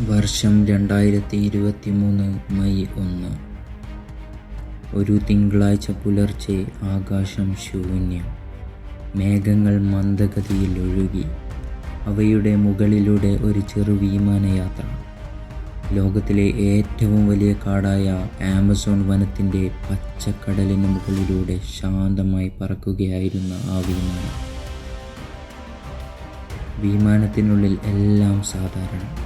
വർഷം രണ്ടായിരത്തി ഇരുപത്തി മൂന്ന് മെയ് ഒന്ന്. ഒരു തിങ്കളാഴ്ച പുലർച്ചെ ആകാശം ശൂന്യം. മേഘങ്ങൾ മന്ദഗതിയിൽ ഒഴുകി. അവയുടെ മുകളിലൂടെ ഒരു ചെറു വിമാനയാത്ര. ലോകത്തിലെ ഏറ്റവും വലിയ കാടായ ആമസോൺ വനത്തിന്റെ പച്ചക്കടലിന് മുകളിലൂടെ ശാന്തമായി പറക്കുകയായിരുന്ന ആ വിമാനം. വിമാനത്തിനുള്ളിൽ എല്ലാം സാധാരണ.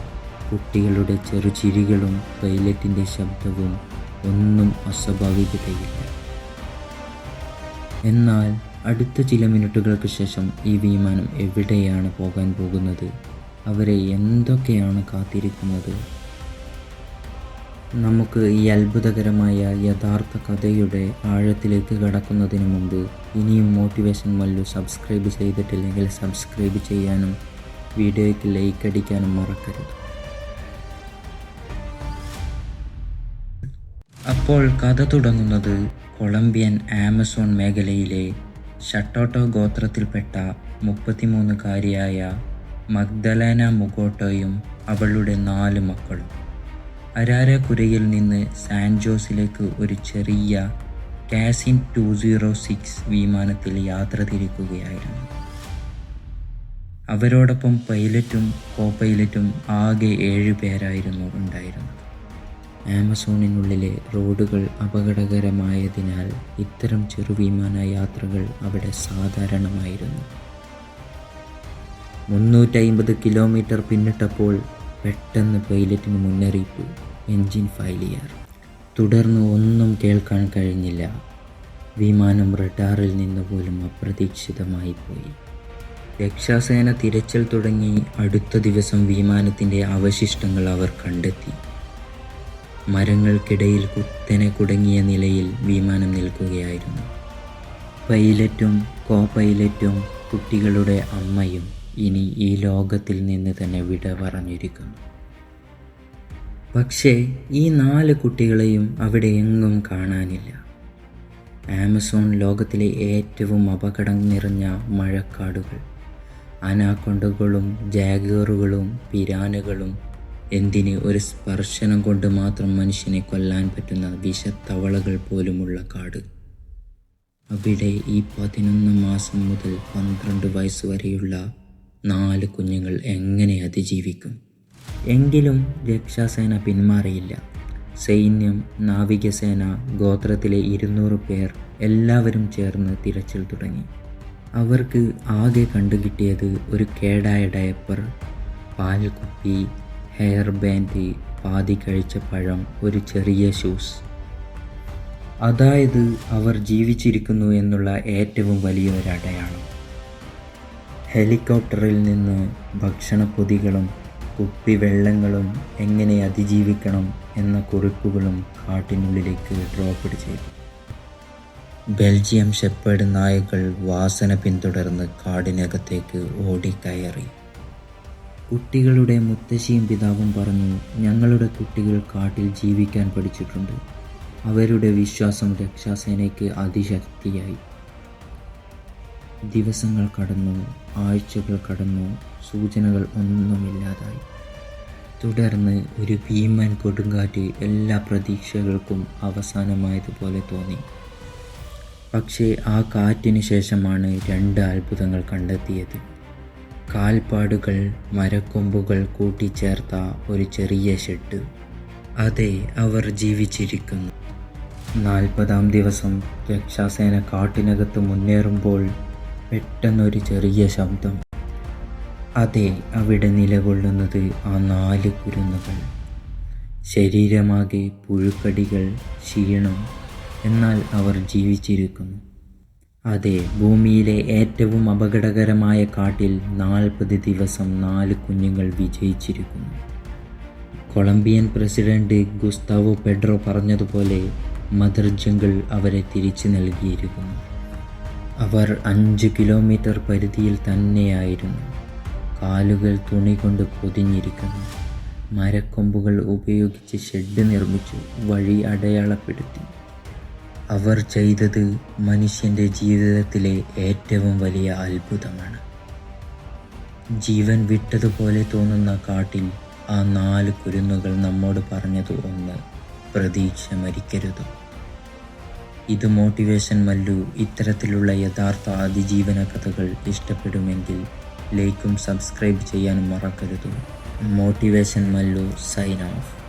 കുട്ടികളുടെ ചെറുചിരികളും പൈലറ്റിന്റെ ശബ്ദവും ഒന്നും അസ്വാഭാവികതയില്ല. എന്നാൽ അടുത്ത ചില മിനിറ്റുകൾക്ക് ശേഷം ഈ വിമാനം എവിടെയാണ് പോകാൻ പോകുന്നത്? അവരെ എന്തൊക്കെയാണ് കാത്തിരിക്കുന്നത്? നമുക്ക് ഈ അത്ഭുതകരമായ യഥാർത്ഥ കഥയുടെ ആഴത്തിലേക്ക് കടക്കുന്നതിന് മുമ്പ് ഇനിയും മോട്ടിവേഷൻ മല്ലു സബ്സ്ക്രൈബ് ചെയ്തിട്ടില്ലെങ്കിൽ സബ്സ്ക്രൈബ് ചെയ്യാനും വീഡിയോയ്ക്ക് ലൈക്ക് അടിക്കാനും മറക്കരുത്. അപ്പോൾ കഥ തുടങ്ങുന്നത് കൊളംബിയൻ ആമസോൺ മേഖലയിലെ ഷട്ടോട്ടോ ഗോത്രത്തിൽപ്പെട്ട മുപ്പത്തിമൂന്നുകാരിയായ മഗ്ദലേന മുഗോട്ടോയും അവളുടെ നാല് മക്കളും. അരാരക്കുരയിൽ നിന്ന് സാൻജോസിലേക്ക് ഒരു ചെറിയ കാസിൻ ടു സീറോ സിക്സ് വിമാനത്തിൽ യാത്ര തിരിക്കുകയായിരുന്നു. അവരോടൊപ്പം പൈലറ്റും കോ പൈലറ്റും ആകെ ഏഴ് പേരായിരുന്നു ഉണ്ടായിരുന്നത്. ആമസോണിനുള്ളിലെ റോഡുകൾ അപകടകരമായതിനാൽ ഇത്തരം ചെറുവിമാന യാത്രകൾ അവിടെ സാധാരണമായിരുന്നു. മുന്നൂറ്റമ്പത് കിലോമീറ്റർ പിന്നിട്ടപ്പോൾ പെട്ടെന്ന് പൈലറ്റിന് മുന്നറിയിപ്പ് എൻജിൻ ഫൈലിയർ. തുടർന്ന് ഒന്നും കേൾക്കാൻ കഴിഞ്ഞില്ല. വിമാനം റഡാറിൽ നിന്ന് പോലും അപ്രതീക്ഷിതമായി പോയി. രക്ഷാസേന തിരച്ചിൽ തുടങ്ങി അടുത്ത ദിവസം വിമാനത്തിന്റെ അവശിഷ്ടങ്ങൾ അവർ കണ്ടെത്തി. മരങ്ങൾക്കിടയിൽ കുത്തനെ കുടുങ്ങിയ നിലയിൽ വിമാനം നിൽക്കുകയായിരുന്നു. പൈലറ്റും കോ പൈലറ്റും കുട്ടികളുടെ അമ്മയും ഇനി ഈ ലോകത്തിൽ നിന്ന് തന്നെ വിട പറഞ്ഞിരിക്കുന്നു. പക്ഷേ ഈ നാല് കുട്ടികളെയും അവിടെ എങ്ങും കാണാനില്ല. ആമസോൺ ലോകത്തിലെ ഏറ്റവും അപകടം നിറഞ്ഞ മഴക്കാടുകൾ. അനാക്കൊണ്ടകളും ജാഗറുകളും പിരാനുകളും എന്തിന് ഒരു സ്പർശനം കൊണ്ട് മാത്രം മനുഷ്യനെ കൊല്ലാൻ പറ്റുന്ന വിഷത്തവളകൾ പോലുമുള്ള കാട്? അവിടെ ഈ പതിനൊന്ന് മാസം മുതൽ പന്ത്രണ്ട് വയസ്സ് വരെയുള്ള നാല് കുഞ്ഞുങ്ങൾ എങ്ങനെ അതിജീവിക്കും? എങ്കിലും രക്ഷാസേന പിന്മാറിയില്ല. സൈന്യം നാവികസേന ഗോത്രത്തിലെ ഇരുന്നൂറ് പേർ എല്ലാവരും ചേർന്ന് തിരച്ചിൽ തുടങ്ങി. അവർക്ക് ആകെ കണ്ടുകിട്ടിയത് ഒരു കേടായ ഡയപ്പർ പാൽക്കുപ്പി ഹെയർ ബാൻഡ് പാതി കഴിച്ച പഴം ഒരു ചെറിയ ഷൂസ്. അതായത് അവർ ജീവിച്ചിരിക്കുന്നു എന്നുള്ള ഏറ്റവും വലിയൊരു അടയാളം. ഹെലികോപ്റ്ററിൽ നിന്ന് ഭക്ഷണപ്പൊതികളും കുപ്പിവെള്ളങ്ങളും എങ്ങനെ അതിജീവിക്കണം എന്ന കുറിപ്പുകളും കാട്ടിനുള്ളിലേക്ക് ഡ്രോപ്പ് ചെയ്തു. ബെൽജിയം ഷെപ്പേഡ് നായകൾ വാസന പിന്തുടർന്ന് കാടിനകത്തേക്ക് ഓടിക്കയറി. കുട്ടികളുടെ മുത്തശ്ശിയും പിതാവും പറഞ്ഞു ഞങ്ങളുടെ കുട്ടികൾ കാട്ടിൽ ജീവിക്കാൻ പഠിച്ചിട്ടുണ്ട്. അവരുടെ വിശ്വാസം രക്ഷാസേനയ്ക്ക് അതിശക്തിയായി. ദിവസങ്ങൾ കടന്നു ആഴ്ചകൾ കടന്നു സൂചനകൾ ഒന്നുമില്ലാതായി. തുടർന്ന് ഒരു ഭീമൻ കൊടുങ്കാറ്റ് എല്ലാ പ്രതീക്ഷകൾക്കും അവസാനമായതുപോലെ തോന്നി. പക്ഷേ ആ കാറ്റിന് ശേഷമാണ് രണ്ട് അത്ഭുതങ്ങൾ കണ്ടെത്തിയത്. കാൽപ്പാടുകൾ മരക്കൊമ്പുകൾ കൂട്ടിച്ചേർത്ത ഒരു ചെറിയ ഷെഡ്. അതെ അവർ ജീവിച്ചിരിക്കുന്നു. നാൽപ്പതാം ദിവസം രക്ഷാസേന കാട്ടിനകത്ത് മുന്നേറുമ്പോൾ പെട്ടെന്നൊരു ചെറിയ ശബ്ദം. അതെ അവിടെ നിലകൊള്ളുന്നത് ആ നാല് കുരുന്നുകൾ. ശരീരമാകെ പുഴുക്കടികൾ ക്ഷീണം. എന്നാൽ അവർ ജീവിച്ചിരിക്കുന്നു. അതെ ഭൂമിയിലെ ഏറ്റവും അപകടകരമായ കാട്ടിൽ നാൽപ്പത് ദിവസം നാല് കുഞ്ഞുങ്ങൾ വിജയിച്ചിരിക്കുന്നു. കൊളംബിയൻ പ്രസിഡന്റ് ഗുസ്താവോ പെഡ്രോ പറഞ്ഞതുപോലെ മദർ ജംഗിൾ അവരെ തിരിച്ചു നൽകിയിരിക്കുന്നു. അവർ അഞ്ച് കിലോമീറ്റർ പരിധിയിൽ തന്നെയായിരുന്നു. കാലുകൾ തുണി കൊണ്ട് പൊതിഞ്ഞിരിക്കുന്നു. മരക്കൊമ്പുകൾ ഉപയോഗിച്ച് ഷെഡ് നിർമ്മിച്ചു വഴി അടയാളപ്പെടുത്തി. അവർ ചെയ്തത് മനുഷ്യന്റെ ജീവിതത്തിലെ ഏറ്റവും വലിയ അത്ഭുതമാണ്. ജീവൻ വിട്ടതുപോലെ തോന്നുന്ന കാട്ടിൽ ആ നാല് കുരുന്നുകൾ നമ്മോട് പറഞ്ഞത് ഒന്ന് പ്രതീക്ഷ മരിക്കരുത്. ഇത് മോട്ടിവേഷൻ മല്ലു. ഇത്തരത്തിലുള്ള യഥാർത്ഥ അതിജീവന കഥകൾ ഇഷ്ടപ്പെടുമെങ്കിൽ ലൈക്കും സബ്സ്ക്രൈബ് ചെയ്യാനും മറക്കരുത്. Motivation Mallu sign of